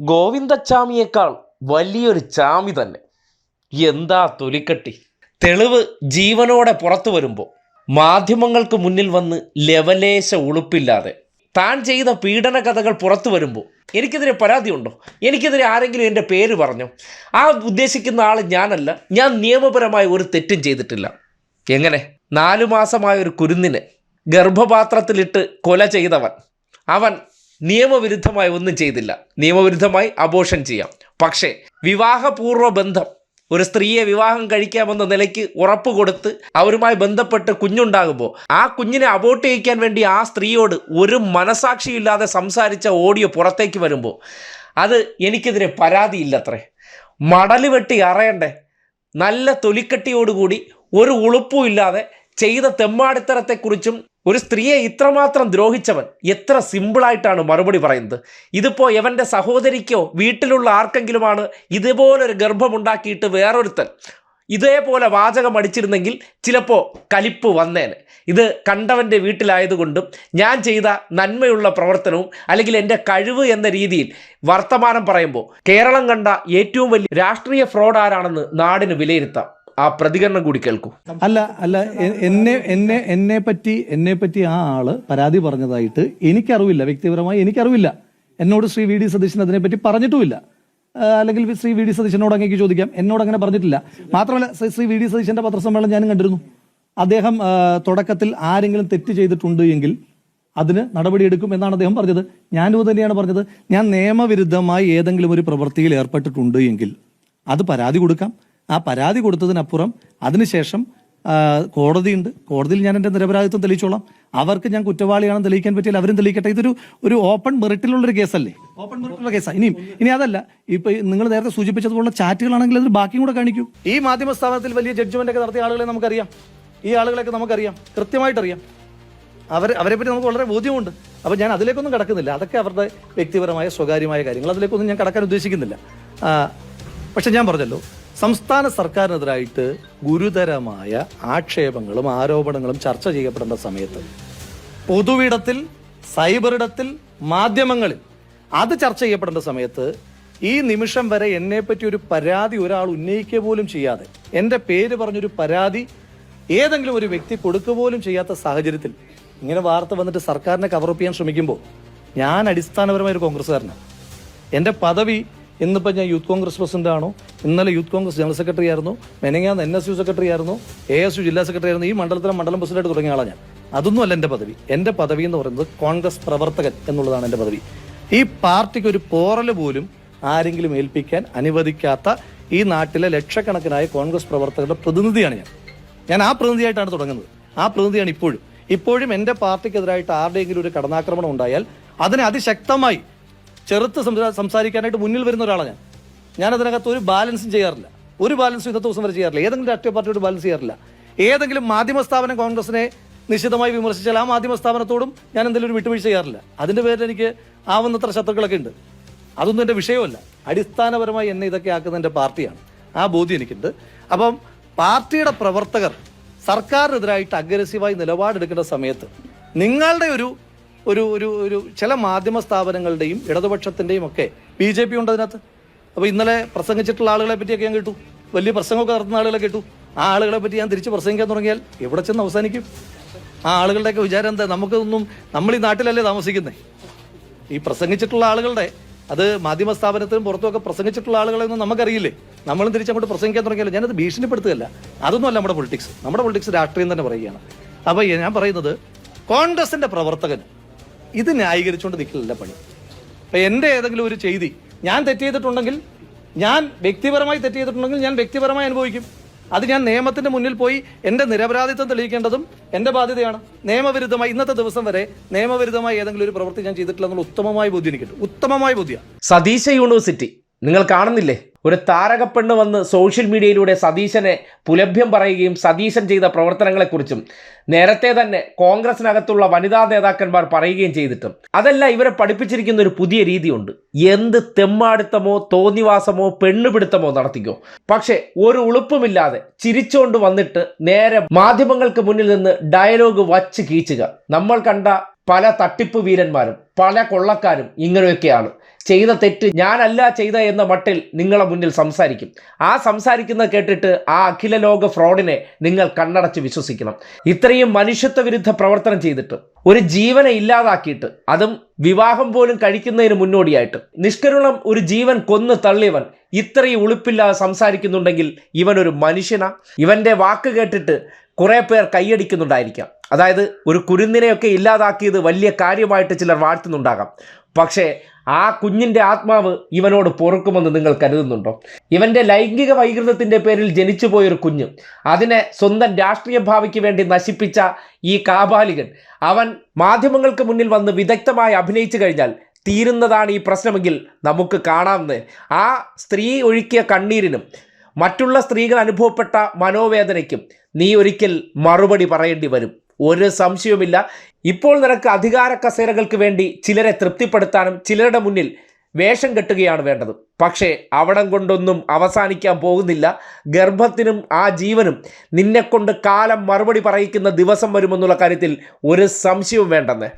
ഗോവിന്ദച്ചാമിയേക്കാൾ വലിയൊരു ചാമി തന്നെ. എന്താ തൊലിക്കട്ടി? തെളിവ് ജീവനോടെ പുറത്തു വരുമ്പോൾ മാധ്യമങ്ങൾക്ക് മുന്നിൽ വന്ന് ലെവലേശ ഉളുപ്പില്ലാതെ താൻ ചെയ്ത പീഡന കഥകൾ പുറത്തു വരുമ്പോൾ എനിക്കെതിരെ പരാതിയുണ്ടോ എനിക്കെതിരെ ആരെങ്കിലും എന്റെ പേര് പറഞ്ഞോ? ആ ഉദ്ദേശിക്കുന്ന ആൾ ഞാനല്ല. ഞാൻ നിയമപരമായി ഒരു തെറ്റും ചെയ്തിട്ടില്ല. എങ്ങനെ? നാലു മാസമായ ഒരു കുരുന്നിനെ ഗർഭപാത്രത്തിലിട്ട് കൊല ചെയ്തവൻ. അവൻ നിയമവിരുദ്ധമായി ഒന്നും ചെയ്തില്ല. നിയമവിരുദ്ധമായി അബോഷൻ ചെയ്യാം. പക്ഷേ വിവാഹപൂർവ ബന്ധം ഒരു സ്ത്രീയെ വിവാഹം കഴിക്കാമെന്ന നിലയ്ക്ക് ഉറപ്പ് കൊടുത്ത് അവരുമായി ബന്ധപ്പെട്ട് കുഞ്ഞുണ്ടാകുമ്പോൾ ആ കുഞ്ഞിനെ അബോട്ട് ചെയ്യിക്കാൻ വേണ്ടി ആ സ്ത്രീയോട് ഒരു മനസാക്ഷിയില്ലാതെ സംസാരിച്ച ഓഡിയോ പുറത്തേക്ക് വരുമ്പോൾ അത് എനിക്കെതിരെ പരാതിയില്ലത്രേ. മടൽ വെട്ടി അറയണ്ടേ? നല്ല തൊലിക്കട്ടിയോടുകൂടി ഒരു ഉളുപ്പും ഇല്ലാതെ ചെയ്ത തെമ്മാടിത്തരത്തെക്കുറിച്ചും ഒരു സ്ത്രീയെ ഇത്രമാത്രം ദ്രോഹിച്ചവൻ എത്ര സിമ്പിളായിട്ടാണ് മറുപടി പറയുന്നത്? ഇതിപ്പോൾ എവന്റെ സഹോദരിക്കോ വീട്ടിലുള്ള ആർക്കെങ്കിലുമാണ് ഇതുപോലൊരു ഗർഭമുണ്ടാക്കിയിട്ട് വേറൊരുത്തൻ ഇതേപോലെ വാചകം അടിച്ചിരുന്നെങ്കിൽ ചിലപ്പോൾ കലിപ്പ് വന്നേനെ. ഇത് കണ്ടവന്റെ വീട്ടിലായതുകൊണ്ടും ഞാൻ ചെയ്ത നന്മയുള്ള പ്രവർത്തനവും അല്ലെങ്കിൽ എന്റെ കഴിവ് എന്ന രീതിയിൽ വർത്തമാനം പറയുമ്പോൾ കേരളം കണ്ട ഏറ്റവും വലിയ രാഷ്ട്രീയ ഫ്രോഡ് ആരാണെന്ന് നാടിന് വിലയിരുത്താം. ആ പ്രതികരണം കൂടി കേൾക്കൂ. അല്ല അല്ല എന്നെ എന്നെ എന്നെ പറ്റി എന്നെ പറ്റി ആ ആൾ പരാതി പറഞ്ഞതായിട്ട് എനിക്കറിവില്ല. വ്യക്തിപരമായി എനിക്കറിവില്ല. എന്നോട് ശ്രീ വി ഡി സതീശൻ അതിനെപ്പറ്റി പറഞ്ഞിട്ടുമില്ല. അല്ലെങ്കിൽ ശ്രീ വി ഡി സതീശനോട് അങ്ങേക്ക് ചോദിക്കാം. എന്നോട് അങ്ങനെ പറഞ്ഞിട്ടില്ല. മാത്രമല്ല ശ്രീ- വി ഡി സതീശന്റെ പത്രസമ്മേളനം ഞാനും കണ്ടിരുന്നു. അദ്ദേഹം തുടക്കത്തിൽ ആരെങ്കിലും തെറ്റ് ചെയ്തിട്ടുണ്ട് എങ്കിൽ അതിന് നടപടിയെടുക്കും എന്നാണ് അദ്ദേഹം പറഞ്ഞത്. ഇത് തന്നെയാണ് പറഞ്ഞത്. ഞാൻ നിയമവിരുദ്ധമായി ഏതെങ്കിലും ഒരു പ്രവൃത്തിയിൽ ഏർപ്പെട്ടിട്ടുണ്ട് എങ്കിൽ അത് പരാതി കൊടുക്കാം. ആ പരാതി കൊടുത്തതിനപ്പുറം അതിനുശേഷം കോടതിയുണ്ട്. കോടതിയിൽ ഞാൻ എന്റെ നിരപരാധിത്വം തെളിയിച്ചോളാം. അവർക്ക് ഞാൻ കുറ്റവാളിയാണെന്ന് തെളിയിക്കാൻ പറ്റിയാൽ അവരും തെളിയിക്കട്ടെ. ഇതൊരു ഒരു ഓപ്പൺ മെറിറ്റിലുള്ളൊരു കേസല്ലേ? ഓപ്പൺ മെറിറ്റുള്ള കേസാണ് ഇനിയും ഇനി അതല്ല. ഇപ്പൊ നിങ്ങൾ നേരത്തെ സൂചിപ്പിച്ചതുപോലുള്ള ചാറ്റുകളാണെങ്കിൽ അതിൽ ബാക്കിയും കൂടെ കാണിക്കൂ. ഈ മാധ്യമ സ്ഥാപനത്തിൽ വലിയ ജഡ്ജ്മെന്റ് ഒക്കെ നടത്തിയ ആളുകളെ നമുക്കറിയാം. ഈ ആളുകളൊക്കെ നമുക്കറിയാം. കൃത്യമായിട്ടറിയാം. അവർ അവരെ പറ്റി നമുക്ക് വളരെ ബോധ്യമുണ്ട്. അപ്പോൾ ഞാൻ അതിലേക്കൊന്നും കടക്കുന്നില്ല. അതൊക്കെ അവരുടെ വ്യക്തിപരമായ സ്വകാര്യമായ കാര്യങ്ങൾ. അതിലേക്കൊന്നും ഞാൻ കടക്കാൻ ഉദ്ദേശിക്കുന്നില്ല. പക്ഷെ ഞാൻ പറഞ്ഞല്ലോ സംസ്ഥാന സർക്കാരിനെതിരായിട്ട് ഗുരുതരമായ ആക്ഷേപങ്ങളും ആരോപണങ്ങളും ചർച്ച ചെയ്യപ്പെടേണ്ട സമയത്ത് പൊതുവിടത്തിൽ സൈബറിടത്തിൽ മാധ്യമങ്ങളിൽ അത് ചർച്ച ചെയ്യപ്പെടേണ്ട സമയത്ത് ഈ നിമിഷം വരെ എന്നെ പറ്റി ഒരു പരാതി ഒരാൾ ഉന്നയിക്കുക പോലും ചെയ്യാതെ എന്റെ പേര് പറഞ്ഞൊരു പരാതി ഏതെങ്കിലും ഒരു വ്യക്തി കൊടുക്കുക പോലും ചെയ്യാത്ത സാഹചര്യത്തിൽ ഇങ്ങനെ വാർത്ത വന്നിട്ട് സർക്കാരിനെ കവറപ്പ് ചെയ്യാൻ ശ്രമിക്കുമ്പോൾ ഞാൻ അടിസ്ഥാനപരമായ ഒരു കോൺഗ്രസ്സുകാരനാണ്. എന്റെ പദവി ഇന്നിപ്പോൾ ഞാൻ യൂത്ത് കോൺഗ്രസ് പ്രസിഡന്റ് ആണോ. ഇന്നലെ യൂത്ത് കോൺഗ്രസ് ജനറൽ സെക്രട്ടറി ആയിരുന്നു. മെനങ്ങാന്ന് എൻ എസ് യു സെക്രട്ടറി ആയിരുന്നു. എ എസ് യു ജില്ലാ സെക്രട്ടറി ആയിരുന്നു. ഈ മണ്ഡലത്തിലെ മണ്ഡലം പ്രസിഡന്റ് തുടങ്ങിയ ആളാണ് ഞാൻ. അതൊന്നുമല്ല എന്റെ പദവി. എന്റെ പദവി എന്ന് പറയുന്നത് കോൺഗ്രസ് പ്രവർത്തകൻ എന്നുള്ളതാണ് എന്റെ പദവി. ഈ പാർട്ടിക്ക് ഒരു പോറൽ പോലും ആരെങ്കിലും ഏൽപ്പിക്കാൻ അനുവദിക്കാത്ത ഈ നാട്ടിലെ ലക്ഷക്കണക്കിനായ കോൺഗ്രസ് പ്രവർത്തകരുടെ പ്രതിനിധിയാണ് ഞാൻ. ഞാൻ ആ പ്രതിനിധിയായിട്ടാണ് തുടങ്ങുന്നത്. ആ പ്രതിനിധിയാണ് ഇപ്പോഴും. ഇപ്പോഴും എന്റെ പാർട്ടിക്കെതിരായിട്ട് ആരുടെയെങ്കിലും ഒരു കടന്നാക്രമണം ഉണ്ടായാൽ അതിനെ അതിശക്തമായി ചെറുത്ത് സംസാ- സംസാരിക്കാനായിട്ട് മുന്നിൽ വരുന്ന ഒരാളാണ് ഞാൻ. ഞാൻ അതിനകത്ത് ഒരു ബാലൻസും ചെയ്യാറില്ല. ഒരു ബാലൻസും ഇന്നത്തെ ദിവസം വരെ ചെയ്യാറില്ല. ഏതെങ്കിലും രാഷ്ട്രീയ പാർട്ടിയോട് ബാലൻസ് ചെയ്യാറില്ല. ഏതെങ്കിലും മാധ്യമ സ്ഥാപനം കോൺഗ്രസിനെ നിശ്ചിതമായി വിമർശിച്ചാൽ ആ മാധ്യമ സ്ഥാപനത്തോടും ഞാൻ എന്തെങ്കിലും ഒരു വിട്ടുവീഴ്ച ചെയ്യാറില്ല. അതിന്റെ പേരിൽ എനിക്ക് ആവുന്നത്ര ശത്രുക്കളൊക്കെ ഉണ്ട്. അതൊന്നും എന്റെ വിഷയമല്ല. അടിസ്ഥാനപരമായി എന്നെ ഇതൊക്കെ ആക്കുന്ന എന്റെ പാർട്ടിയാണ്. ആ ബോധ്യം എനിക്കുണ്ട്. അപ്പം പാർട്ടിയുടെ പ്രവർത്തകർ സർക്കാരിനെതിരായിട്ട് അഗ്രസീവായി നിലപാടെടുക്കേണ്ട സമയത്ത് നിങ്ങളുടെ ഒരു ഒരു ഒരു ഒരു ചില മാധ്യമ സ്ഥാപനങ്ങളുടെയും ഇടതുപക്ഷത്തിന്റെയും ഒക്കെ ബി ജെ പി ഉണ്ട് അതിനകത്ത്. അപ്പോൾ ഇന്നലെ പ്രസംഗിച്ചിട്ടുള്ള ആളുകളെ പറ്റിയൊക്കെ ഞാൻ കേട്ടു. വലിയ പ്രസംഗമൊക്കെ നടത്തുന്ന ആളുകളെ കേട്ടു. ആ ആളുകളെ പറ്റി ഞാൻ തിരിച്ച് പ്രസംഗിക്കാൻ തുടങ്ങിയാൽ എവിടെ ചെന്ന് അവസാനിക്കും? ആ ആളുകളുടെയൊക്കെ വിചാരം എന്താ? നമുക്കൊന്നും നമ്മൾ ഈ നാട്ടിലല്ലേ താമസിക്കുന്നത് ഈ പ്രസംഗിച്ചിട്ടുള്ള ആളുകളുടെ അത് മാധ്യമ സ്ഥാപനത്തിനും പുറത്തുമൊക്കെ പ്രസംഗിച്ചിട്ടുള്ള ആളുകളെയൊന്നും നമുക്കറിയില്ലേ? നമ്മളും തിരിച്ചങ്ങോട്ട് പ്രസംഗിക്കാൻ തുടങ്ങിയല്ലോ ഞാനത് ഭീഷണിപ്പെടുത്തുകയല്ല. അതൊന്നും അല്ല നമ്മുടെ പൊളിറ്റിക്സ്. നമ്മുടെ പൊളിറ്റിക്സ് രാഷ്ട്രീയം തന്നെ പറയുകയാണ്. അപ്പോൾ ഞാൻ പറയുന്നത് കോൺഗ്രസിന്റെ പ്രവർത്തകൻ ഇത് ന്യായീകരിച്ചുകൊണ്ട് നിൽക്കില്ല പണി. അപ്പം എന്റെ ഏതെങ്കിലും ഒരു ചെയ്തി ഞാൻ തെറ്റ് ചെയ്തിട്ടുണ്ടെങ്കിൽ ഞാൻ വ്യക്തിപരമായി തെറ്റ് ചെയ്തിട്ടുണ്ടെങ്കിൽ ഞാൻ വ്യക്തിപരമായി അനുഭവിക്കും. അത് ഞാൻ നിയമത്തിന്റെ മുന്നിൽ പോയി എന്റെ നിരപരാധിത്വം തെളിയിക്കേണ്ടതും എന്റെ ബാധ്യതയാണ്. നിയമവിരുദ്ധമായി ഇന്നത്തെ ദിവസം വരെ നിയമവിരുദ്ധമായി ഏതെങ്കിലും ഒരു പ്രവൃത്തി ഞാൻ ചെയ്തിട്ടില്ല എന്നുള്ള ഉത്തമമായ ബോധ്യം എനിക്കുണ്ട്. ഉത്തമമായ ബോധ്യം. സതീശ യൂണിവേഴ്സിറ്റി. നിങ്ങൾ കാണുന്നില്ലേ? ഒരു താരകപ്പെണ്ണ് വന്ന് സോഷ്യൽ മീഡിയയിലൂടെ സതീശനെ പുലഭ്യം പറയുകയും സതീശൻ ചെയ്ത പ്രവർത്തനങ്ങളെക്കുറിച്ചും നേരത്തെ തന്നെ കോൺഗ്രസിനകത്തുള്ള വനിതാ നേതാക്കന്മാർ പറയുകയും ചെയ്തിട്ടും. അതല്ല ഇവരെ പഠിപ്പിച്ചിരിക്കുന്ന ഒരു പുതിയ രീതിയുണ്ട്. എന്ത് തെമ്മാടിത്തമോ തോന്നിവാസമോ പെണ്ണുപിടുത്തമോ നടത്തിക്കോ. പക്ഷേ ഒരു ഉളുപ്പുമില്ലാതെ ചിരിച്ചുകൊണ്ട് വന്നിട്ട് നേരെ മാധ്യമങ്ങൾക്ക് മുന്നിൽ നിന്ന് ഡയലോഗ് വച്ച് കീച്ചുക. നമ്മൾ കണ്ട പല തട്ടിപ്പ് വീരന്മാരും പല കൊള്ളക്കാരും ഇങ്ങനെയൊക്കെയാണ്. ചെയ്ത തെറ്റ് ഞാനല്ല ചെയ്ത എന്ന മട്ടിൽ നിങ്ങളെ മുന്നിൽ സംസാരിക്കും. ആ സംസാരിക്കുന്നത് കേട്ടിട്ട് ആ അഖില ലോക ഫ്രോഡിനെ നിങ്ങൾ കണ്ണടച്ച് വിശ്വസിക്കണം. ഇത്രയും മനുഷ്യത്വ വിരുദ്ധ പ്രവർത്തനം ചെയ്തിട്ട് ഒരു ജീവനെ ഇല്ലാതാക്കിയിട്ട് അതും വിവാഹം പോലും കഴിക്കുന്നതിന് മുന്നോടിയായിട്ട് നിഷ്കരുണം ഒരു ജീവൻ കൊന്നു തള്ളിയവൻ ഇത്രയും ഉളുപ്പില്ലാതെ സംസാരിക്കുന്നുണ്ടെങ്കിൽ ഇവൻ ഒരു മനുഷ്യനാ? ഇവന്റെ വാക്ക് കേട്ടിട്ട് കുറെ പേർ കൈയടിക്കുന്നുണ്ടായിരിക്കാം. അതായത് ഒരു കുരുന്നിനെയൊക്കെ ഇല്ലാതാക്കിയത് വലിയ കാര്യമായിട്ട് ചിലർ വാഴ്ത്തുന്നുണ്ടാകാം. പക്ഷേ ആ കുഞ്ഞിന്റെ ആത്മാവ് ഇവനോട് പൊറുക്കുമെന്ന് നിങ്ങൾ കരുതുന്നുണ്ടോ? ഇവന്റെ ലൈംഗിക വൈകൃതത്തിന്റെ പേരിൽ ജനിച്ചു പോയൊരു കുഞ്ഞ് അതിനെ സ്വന്തം രാഷ്ട്രീയ ഭാവിക്ക് വേണ്ടി നശിപ്പിച്ച ഈ കാബാലികൻ അവൻ മാധ്യമങ്ങൾക്ക് മുന്നിൽ വന്ന് വിദഗ്ധമായി അഭിനയിച്ചു കഴിഞ്ഞാൽ തീരുന്നതാണ് ഈ പ്രശ്നമെങ്കിൽ നമുക്ക് കാണാമെന്ന് ആ സ്ത്രീ ഒഴുക്കിയ കണ്ണീരിനും മറ്റുള്ള സ്ത്രീകൾ അനുഭവപ്പെട്ട മനോവേദനയ്ക്കും നീ ഒരിക്കൽ മറുപടി പറയേണ്ടി വരും. ഒരു സംശയവുമില്ല. ഇപ്പോൾ നിനക്ക് അധികാര കസേരകൾക്ക് വേണ്ടി ചിലരെ തൃപ്തിപ്പെടുത്താനും ചിലരുടെ മുന്നിൽ വേഷം കെട്ടുകയാണ് വേണ്ടത്. പക്ഷേ അവിടം കൊണ്ടൊന്നും അവസാനിക്കാൻ പോകുന്നില്ല. ഗർഭത്തിനും ആ ജീവനും നിന്നെക്കൊണ്ട് കാലം മറുപടി പറയിക്കുന്ന ദിവസം വരുമെന്നുള്ള കാര്യത്തിൽ ഒരു സംശയവും വേണ്ടെന്ന്.